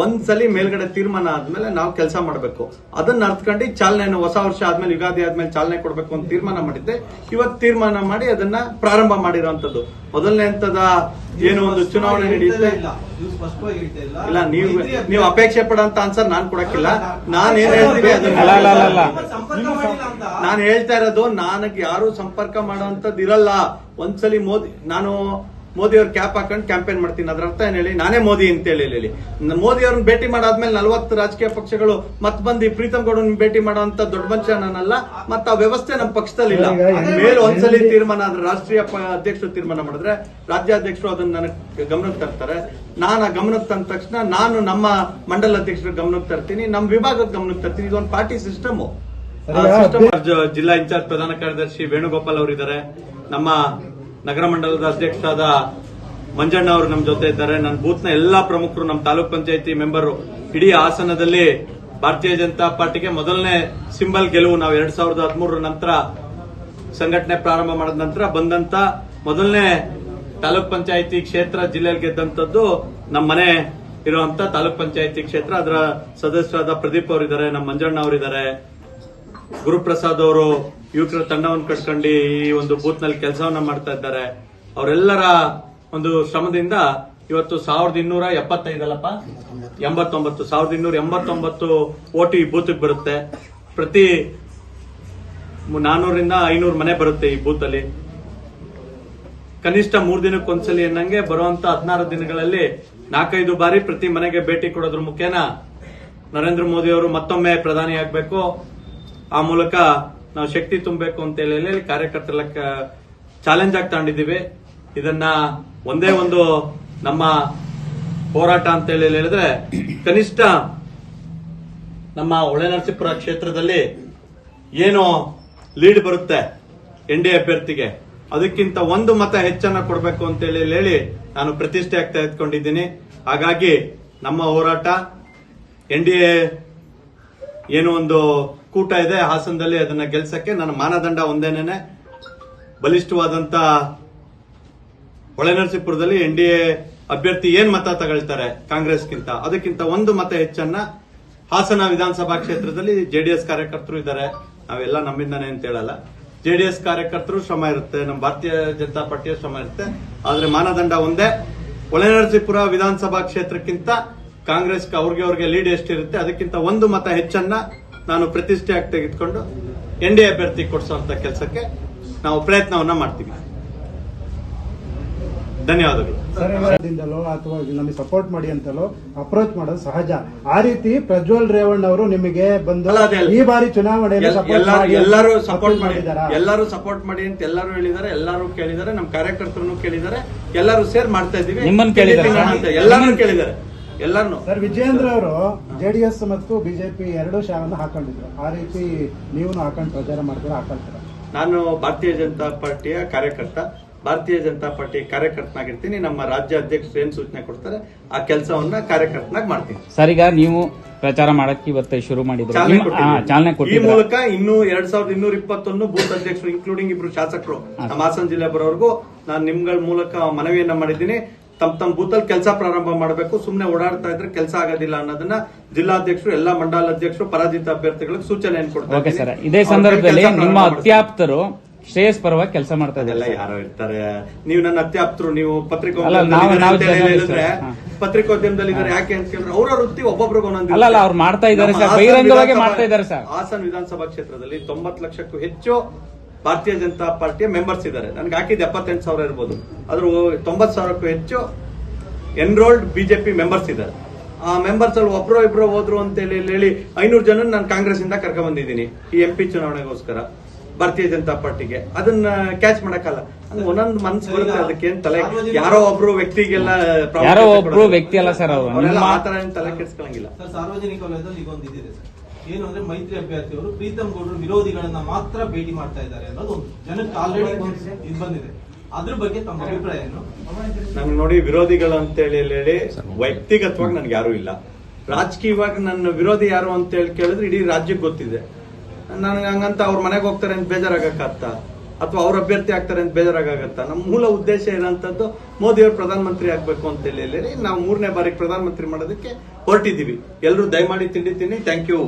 ಒಂದ್ಸಲಿ ಮೇಲ್ಗಡೆ ತೀರ್ಮಾನ ಆದ್ಮೇಲೆ ನಾವು ಕೆಲಸ ಮಾಡಬೇಕು. ಅದನ್ನ ಅರ್ಥಕೊಂಡು ಚಾಲನೆ ಹೊಸ ವರ್ಷ ಆದ್ಮೇಲೆ ಯುಗಾದಿ ಆದ್ಮೇಲೆ ಚಾಲನೆ ಕೊಡಬೇಕು ಅಂತ ತೀರ್ಮಾನ ಮಾಡಿದ್ದೆ. ಇವತ್ತು ತೀರ್ಮಾನ ಮಾಡಿ ಅದನ್ನ ಪ್ರಾರಂಭ ಮಾಡಿರೋಂಥದ್ದು. ಮೊದಲನೇ ಹಂತದ ಏನು ಒಂದು ಚುನಾವಣೆ ನಡೆಯುತ್ತೆ? ಇಲ್ಲ. ನೀವು ನೀವು ಅಪೇಕ್ಷೆ ಪಡೋಂತ ಆನ್ಸರ್ ನಾನ್ ಕೊಡಕ್ಕಿಲ್ಲ. ನಾನು ಏನ್ ಹೇಳ್ತೀವಿ ಮಾಡಿಲ್ಲ ನಾನು ಹೇಳ್ತಾ ಇರೋದು ನನಗೆ ಯಾರು ಸಂಪರ್ಕ ಮಾಡೋಂಥದ್ದು ಇರಲ್ಲ ಒಂದ್ಸಲಿ ಮೋದಿ ನಾನು ಮೋದಿ ಅವ್ರ ಕ್ಯಾಪ್ ಹಾಕೊಂಡು ಕ್ಯಾಂಪೇನ್ ಮಾಡ್ತೀನಿ. ಅದ್ರ ಅರ್ಥ ಏನ್ ಹೇಳಿ? ನಾನೇ ಮೋದಿ ಅಂತ ಹೇಳಿ ಹೇಳಿ ಮೋದಿ ಅವ್ರನ್ನ ಭೇಟಿ ಮಾಡಾದ್ಮೇಲೆ ನಲ್ವತ್ತು ರಾಜಕೀಯ ಪಕ್ಷಗಳು ಮತ್ ಬಂದು ಪ್ರೀತಮ್ ಗೌಡನ್ ಭೇಟಿ ಮಾಡೋಂತ ದೊಡ್ಡ ಮನುಷ್ಯ ನಾನಲ್ಲ ಮತ್ತ ಆ ವ್ಯವಸ್ಥೆ ನಮ್ಮ ಪಕ್ಷದಲ್ಲಿಲ್ಲ ಮೇಲೆ ಒಂದ್ಸಲಿ ತೀರ್ಮಾನ ಆದ್ರೆ ರಾಷ್ಟ್ರೀಯ ಅಧ್ಯಕ್ಷರು ತೀರ್ಮಾನ ಮಾಡಿದ್ರೆ ರಾಜ್ಯಾಧ್ಯಕ್ಷರು ಅದನ್ನ ನನಗೆ ಗಮನಕ್ಕೆ ತರ್ತಾರೆ. ನಾನು ಆ ಗಮನಕ್ಕೆ ತಂದ ತಕ್ಷಣ ನಾನು ನಮ್ಮ ಮಂಡಲ ಅಧ್ಯಕ್ಷರ ಗಮನಕ್ಕೆ ತರ್ತೀನಿ ನಮ್ಮ ವಿಭಾಗದ ಗಮನಕ್ಕೆ ತರ್ತೀನಿ. ಇದೊಂದು ಪಾರ್ಟಿ ಸಿಸ್ಟಮ್. ಜಿಲ್ಲಾ ಇನ್ಚಾರ್ಜ್ ಪ್ರಧಾನ ಕಾರ್ಯದರ್ಶಿ ವೇಣುಗೋಪಾಲ್ ಅವರಿದ್ದಾರೆ. ನಮ್ಮ ನಗರ ಮಂಡಲದ ಅಧ್ಯಕ್ಷರಾದ ಮಂಜಣ್ಣ ಅವರು ನಮ್ಮ ಜೊತೆ ಇದ್ದಾರೆ. ನನ್ನ ಬೂತ್ನ ಎಲ್ಲಾ ಪ್ರಮುಖರು, ನಮ್ಮ ತಾಲೂಕ್ ಪಂಚಾಯತಿ ಮೆಂಬರು ಇಡೀ ಆಸನದಲ್ಲಿ ಭಾರತೀಯ ಜನತಾ ಪಾರ್ಟಿಗೆ ಮೊದಲನೇ ಸಿಂಬಲ್ ಗೆಲುವು ನಾವು ಎರಡ್ ಸಾವಿರದ ಹದಿಮೂರರ ನಂತರ ಸಂಘಟನೆ ಪ್ರಾರಂಭ ಮಾಡಿದ ನಂತರ ಬಂದಂತ ಮೊದಲನೇ ತಾಲೂಕ್ ಪಂಚಾಯತಿ ಕ್ಷೇತ್ರ ಜಿಲ್ಲೆಯಲ್ಲಿ ಗೆದ್ದಂತದ್ದು ನಮ್ಮ ಮನೆ ಇರುವಂತ ತಾಲೂಕ್ ಪಂಚಾಯತಿ ಕ್ಷೇತ್ರ. ಅದರ ಸದಸ್ಯರಾದ ಪ್ರದೀಪ್ ಅವರಿದ್ದಾರೆ, ನಮ್ಮ ಮಂಜಣ್ಣ ಅವರಿದ್ದಾರೆ, ಗುರುಪ್ರಸಾದ್ ಅವರು ಯುವಕರ ತಂಡವನ್ನು ಕಟ್ಕೊಂಡು ಈ ಒಂದು ಬೂತ್ನಲ್ಲಿ ಕೆಲಸವನ್ನ ಮಾಡ್ತಾ ಇದ್ದಾರೆ. ಅವರೆಲ್ಲರ ಒಂದು ಶ್ರಮದಿಂದ ಇವತ್ತು ಸಾವಿರದ ಇನ್ನೂರ ಎಪ್ಪತ್ತೈದಲ್ಲಪ್ಪ? ಎಂಬತ್ತೊಂಬತ್ತು. ಸಾವಿರದ ಇನ್ನೂರ ಎಂಬತ್ತೊಂಬತ್ತು ಓಟಿ ಈ ಬೂತ್ ಬರುತ್ತೆ. ಪ್ರತಿ ನಾನೂರಿಂದ ಐನೂರು ಮನೆ ಬರುತ್ತೆ ಈ ಬೂತ್ ಅಲ್ಲಿ ಕನಿಷ್ಠ ಮೂರ್ ದಿನಕ್ಕೊಂದ್ಸಲಿ ಅನ್ನಂಗೆ ಬರುವಂತ ಹದಿನಾರು ದಿನಗಳಲ್ಲಿ ನಾಲ್ಕೈದು ಬಾರಿ ಪ್ರತಿ ಮನೆಗೆ ಭೇಟಿ ಕೊಡೋದ್ರ ಮುಖೇನ ನರೇಂದ್ರ ಮೋದಿ ಅವರು ಮತ್ತೊಮ್ಮೆ ಪ್ರಧಾನಿ ಆಗ್ಬೇಕು ಆ ಮೂಲಕ ನಾವು ಶಕ್ತಿ ತುಂಬಬೇಕು ಅಂತ ಹೇಳಿ ಕಾರ್ಯಕರ್ತರೆಲ್ಲ ಕಾರ್ಯಕರ್ತರ ಚಾಲೆಂಜ್ ಆಗಿ ತಗೊಂಡಿದ್ದೀವಿ. ಇದನ್ನ ಒಂದೇ ಒಂದು ನಮ್ಮ ಹೋರಾಟ ಅಂತ ಹೇಳಿ ಹೇಳಿದ್ರೆ ಕನಿಷ್ಠ ನಮ್ಮ ಒಳನರಸೀಪುರ ಕ್ಷೇತ್ರದಲ್ಲಿ ಏನು ಲೀಡ್ ಬರುತ್ತೆ ಎನ್ ಡಿ ಅಭ್ಯರ್ಥಿಗೆ. ಅದಕ್ಕಿಂತ ಒಂದು ಮತ ಹೆಚ್ಚನ್ನ ಕೊಡಬೇಕು ಅಂತ ಹೇಳಿ ಹೇಳಿ ನಾನು ಪ್ರತಿಷ್ಠೆ ಆಗ್ತಾ ಇದ್ಕೊಂಡಿದ್ದೀನಿ. ಹಾಗಾಗಿ ನಮ್ಮ ಹೋರಾಟ ಎನ್ ಡಿ ಎ ಏನೋ ಒಂದು ಕೂಟ ಇದೆ ಹಾಸನದಲ್ಲಿ, ಅದನ್ನ ಗೆಲ್ಸಕ್ಕೆ. ನನ್ನ ಮಾನದಂಡ ಒಂದೇನೇನೆ. ಬಲಿಷ್ಠವಾದಂತ ಹೊಳೆನರಸೀಪುರದಲ್ಲಿ ಎನ್ ಡಿ ಎ ಅಭ್ಯರ್ಥಿ ಏನ್ ಮತ ತಗೊಳ್ತಾರೆ ಕಾಂಗ್ರೆಸ್ಗಿಂತ? ಅದಕ್ಕಿಂತ ಒಂದು ಮತ ಹೆಚ್ಚನ್ನ ಹಾಸನ ವಿಧಾನಸಭಾ ಕ್ಷೇತ್ರದಲ್ಲಿ ಜೆಡಿಎಸ್ ಕಾರ್ಯಕರ್ತರು ಇದ್ದಾರೆ. ನಾವೆಲ್ಲ ನಮ್ಮಿಂದಾನೆ ಅಂತ ಹೇಳಲ್ಲ. ಜೆಡಿಎಸ್ ಕಾರ್ಯಕರ್ತರು ಶ್ರಮ ಇರುತ್ತೆ. ನಮ್ಮ ಭಾರತೀಯ ಜನತಾ ಪಾರ್ಟಿಯ ಶ್ರಮ ಇರುತ್ತೆ. ಆದ್ರೆ ಮಾನದಂಡ ಒಂದೇ. ಹೊಳೆನರಸೀಪುರ ವಿಧಾನಸಭಾ ಕ್ಷೇತ್ರಕ್ಕಿಂತ ಕಾಂಗ್ರೆಸ್ ಅವ್ರಿಗೆ ಅವ್ರಿಗೆ ಲೀಡ್ ಎಷ್ಟಿರುತ್ತೆ ಅದಕ್ಕಿಂತ ಒಂದು ಮತ ಹೆಚ್ಚನ್ನ ನಾನು ಪ್ರತಿಷ್ಠೆಯಾಗಿ ತೆಗೆದುಕೊಂಡು ಎನ್ ಡಿ ಎ ಅಭ್ಯರ್ಥಿ ಕೊಡಿಸುವಂತ ಕೆಲಸಕ್ಕೆ ನಾವು ಪ್ರಯತ್ನವನ್ನ ಮಾಡ್ತೀವಿ. ಧನ್ಯವಾದಗಳು. ಅಥವಾ ನಮಗೆ ಸಪೋರ್ಟ್ ಮಾಡಿ ಅಂತಲೋ ಅಪ್ರೋಚ್ ಮಾಡೋದು ಸಹಜ. ಆ ರೀತಿ ಪ್ರಜ್ವಲ್ ರೇವಣ್ಣ ಅವರು ನಿಮಗೆ ಬಂದು ಅದೇ ಅಲ್ಲ. ಈ ಬಾರಿ ಚುನಾವಣೆಯಲ್ಲಿ ಎಲ್ಲರೂ ಮಾಡಿ ಎಲ್ಲರೂ ಸಪೋರ್ಟ್ ಮಾಡಿದ್ದಾರೆ? ಎಲ್ಲರೂ ಸಪೋರ್ಟ್ ಮಾಡಿ ಅಂತ ಎಲ್ಲರೂ ಹೇಳಿದ್ದಾರೆ ಎಲ್ಲರೂ ಕೇಳಿದ್ದಾರೆ ನಮ್ಮ ಕಾರ್ಯಕರ್ತರನ್ನು ಕೇಳಿದ್ದಾರೆ ಎಲ್ಲರೂ ಸೇರ್ ಮಾಡ್ತಾ ಇದ್ದೀವಿ. ನಿಮ್ಮನ್ನ ಕೇಳಿದ್ದಾರಾ? ಅಂತ ಎಲ್ಲರೂ ಕೇಳಿದ್ದಾರೆ. ಎಲ್ಲಾರು ಸರ್ ವಿಜಯೇಂದ್ರ ಅವರು ಜೆಡಿಎಸ್ ಮತ್ತು ಬಿಜೆಪಿ ಎರಡು ಶಾವನ್ನು ಹಾಕೊಂಡಿದ್ರು. ಆ ರೀತಿ ನೀವು ಹಾಕೊಂಡು ಪ್ರಚಾರ ಮಾಡ್ತೀರಾ ಹಾಕೊಳ್ತೀರಾ ನಾನು ಭಾರತೀಯ ಜನತಾ ಪಾರ್ಟಿಯ ಕಾರ್ಯಕರ್ತ ಭಾರತೀಯ ಜನತಾ ಪಾರ್ಟಿ ಕಾರ್ಯಕರ್ತನಾಗಿರ್ತೀನಿ. ನಮ್ಮ ರಾಜ್ಯ ಅಧ್ಯಕ್ಷರು ಏನ್ ಸೂಚನೆ ಕೊಡ್ತಾರೆ ಆ ಕೆಲಸವನ್ನ ಕಾರ್ಯಕರ್ತನಾಗಿ ಮಾಡ್ತೀನಿ. ಸರ್ ಈಗ ನೀವು ಪ್ರಚಾರ ಮಾಡಕ್ಕೆ ಇವತ್ತು ಶುರು ಮಾಡಿದ್ರು. ಚಾಲನೆ ಈ ಮೂಲಕ ಇನ್ನು ಎರಡ್ ಸಾವಿರದ ಇನ್ನೂರ ಇಪ್ಪತ್ತೊಂದು ಬೂತ್ ಅಧ್ಯಕ್ಷರು ಇನ್ಕ್ಲೂಡಿಂಗ್ ಇಬ್ರು ಶಾಸಕರು ನಮ್ಮ ಹಾಸನ ಜಿಲ್ಲೆ ಬರೋರ್ಗು ನಾನು ನಿಮ್ಗಳ ಮೂಲಕ ಮನವಿಯನ್ನ ಮಾಡಿದ್ದೀನಿ. ತಮ್ಮ ತಮ್ಮ ಬೂತಲ್ಲಿ ಕೆಲಸ ಪ್ರಾರಂಭ ಮಾಡಬೇಕು ಸುಮ್ಮನೆ ಓಡಾಡ್ತಾ ಇದ್ರೆ ಕೆಲಸ ಆಗೋದಿಲ್ಲ ಅನ್ನೋದನ್ನ ಜಿಲ್ಲಾಧ್ಯಕ್ಷರು ಎಲ್ಲಾ ಮಂಡಲ ಅಧ್ಯಕ್ಷರು ಪರಾಜಿತ ಅಭ್ಯರ್ಥಿಗಳಿಗೆ ಸೂಚನೆ ಕೊಡ್ತಾರೆ ಇದೇ ಸಂದರ್ಭದಲ್ಲಿ ನಿಮ್ಮ. ಅತ್ಯಾಪ್ತರು ಶ್ರೇಯಸ್ ಪರವಾಗಿ ಕೆಲಸ ಮಾಡ್ತಾ ಇದೆಲ್ಲ ಯಾರೋ ಇರ್ತಾರೆ. ನೀವು ನನ್ನ ಅತ್ಯಾಪ್ತರು ನೀವು ಪತ್ರಿಕೋದ್ಯಮದಲ್ಲಿ ಪತ್ರಿಕೋದ್ಯಮದಲ್ಲಿ ಇದ್ದಾರೆ ಯಾಕೆ ಅಂತ ಕೇಳಿದ್ರೆ ಅವರ ವೃತ್ತಿ ಒಬ್ಬೊಬ್ರಿಗೆ ಒಂದೊಂದು ಅಲ್ಲ, ಅವ್ರು ಮಾಡ್ತಾ ಇದ್ದಾರೆ ಸರ್, ಹಾಸನ ಬಹಿರಂಗವಾಗಿ ಮಾಡ್ತಾ ಇದ್ದಾರೆ ಸರ್. ಹಾಸನ ವಿಧಾನಸಭಾ ಕ್ಷೇತ್ರದಲ್ಲಿ ತೊಂಬತ್ತು ಲಕ್ಷಕ್ಕೂ ಹೆಚ್ಚು ಭಾರತೀಯ ಜನತಾ ಪಾರ್ಟಿಯ ಮೆಂಬರ್ಸ್ ಇದ್ದಾರೆ. ನನ್ಗೆ ಹಾಕಿದ ಎಪ್ಪತ್ತೆಂಟು ಸಾವಿರ ಇರ್ಬೋದು. ಅದ್ರ ತೊಂಬತ್ತು ಸಾವಿರಕ್ಕೂ ಹೆಚ್ಚು ಎನ್ರೋಲ್ಡ್ ಬಿಜೆಪಿ ಮೆಂಬರ್ಸ್ ಇದ್ದಾರೆ. ಆ ಮೆಂಬರ್ಸ್ ಅಲ್ಲಿ ಒಬ್ರು ಇಬ್ರು ಹೋದ್ರು ಅಂತ ಹೇಳಿ ಹೇಳಿ ಐನೂರು ಜನ ನಾನು ಕಾಂಗ್ರೆಸ್ ಇಂದ ಕರ್ಕೊಂಡ್ ಬಂದಿದ್ದೀನಿ ಈ ಎಂ ಪಿ ಚುನಾವಣೆಗೋಸ್ಕರ ಭಾರತೀಯ ಜನತಾ ಪಾರ್ಟಿಗೆ. ಅದನ್ನ ಕ್ಯಾಚ್ ಮಾಡಕ್ಕಲ್ಲ. ಅಂದ್ರೆ ಒಂದೊಂದು ಮನ್ಸು ಬರುತ್ತೆ ಅದಕ್ಕೆ ಏನ್ ತಲೆ ಯಾರೋ ಒಬ್ರು ವ್ಯಕ್ತಿಗೆಲ್ಲ ಯಾರೋ ಒಬ್ರು ವ್ಯಕ್ತಿ ಅಲ್ಲ ಸರ್ ಅವರು. ಅವರೆಲ್ಲ ನಿಮ್ಮ ಆತರ ಏನ್ ತಲೆ ಕೆಡ್ಸ್ಕೊಳಂಗಿಲ್ಲ. ಸರ್ ಸಾರ್ವಜನಿಕ ವಲಯದಲ್ಲಿ ಈಗ ಒಂದು ಇದಿದೆ ಸರ್. ಏನು ಅಂದ್ರೆ ಮೈತ್ರಿ ಅಭ್ಯರ್ಥಿಯವರು ಪ್ರೀತಮ್ ಗೌಡರು ವಿರೋಧಿಗಳನ್ನ ಮಾತ್ರ ಭೇಟಿ ಮಾಡ್ತಾ ಇದ್ದಾರೆ ಅನ್ನೋದು ಜನಕ್ಕೆ ಆಲ್ರೆಡಿ ಇದು ಬಂದಿದೆ. ಅದ್ರ ಬಗ್ಗೆ ತಮ್ಮ ಅಭಿಪ್ರಾಯ ಏನು ನಂಗೆ ನೋಡಿ ವಿರೋಧಿಗಳು ಅಂತ ಹೇಳಿ ವ್ಯಕ್ತಿಗತವಾಗಿ ನನ್ಗೆ ಯಾರು ಇಲ್ಲ. ರಾಜಕೀಯವಾಗಿ ನನ್ನ ವಿರೋಧಿ ಯಾರು ಅಂತ ಹೇಳಿ ಕೇಳಿದ್ರೆ ಇಡೀ ರಾಜ್ಯಕ್ಕೆ ಗೊತ್ತಿದೆ. ನನಗೆ ಹಂಗಂತ ಅವ್ರ ಮನೆಗೆ ಹೋಗ್ತಾರೆ ಅಂತ ಬೇಜಾರಾಗತ್ತ ಅಥವಾ ಅವ್ರ ಅಭ್ಯರ್ಥಿ ಆಗ್ತಾರೆ ಅಂತ ಬೇಜಾರಾಗತ್ತ? ನಮ್ಮ ಮೂಲ ಉದ್ದೇಶ ಏನಂತದ್ದು ಮೋದಿ ಅವರು ಪ್ರಧಾನಮಂತ್ರಿ ಆಗ್ಬೇಕು ಅಂತ ಹೇಳಿ ನಾವು ಮೂರನೇ ಬಾರಿ ಪ್ರಧಾನಮಂತ್ರಿ ಮಾಡೋದಕ್ಕೆ ಹೊರಟಿದ್ದೀವಿ. ಎಲ್ಲರೂ ದಯಮಾಡಿ ತಿಂಡಿ ತಿನ್ನಿ. Thank you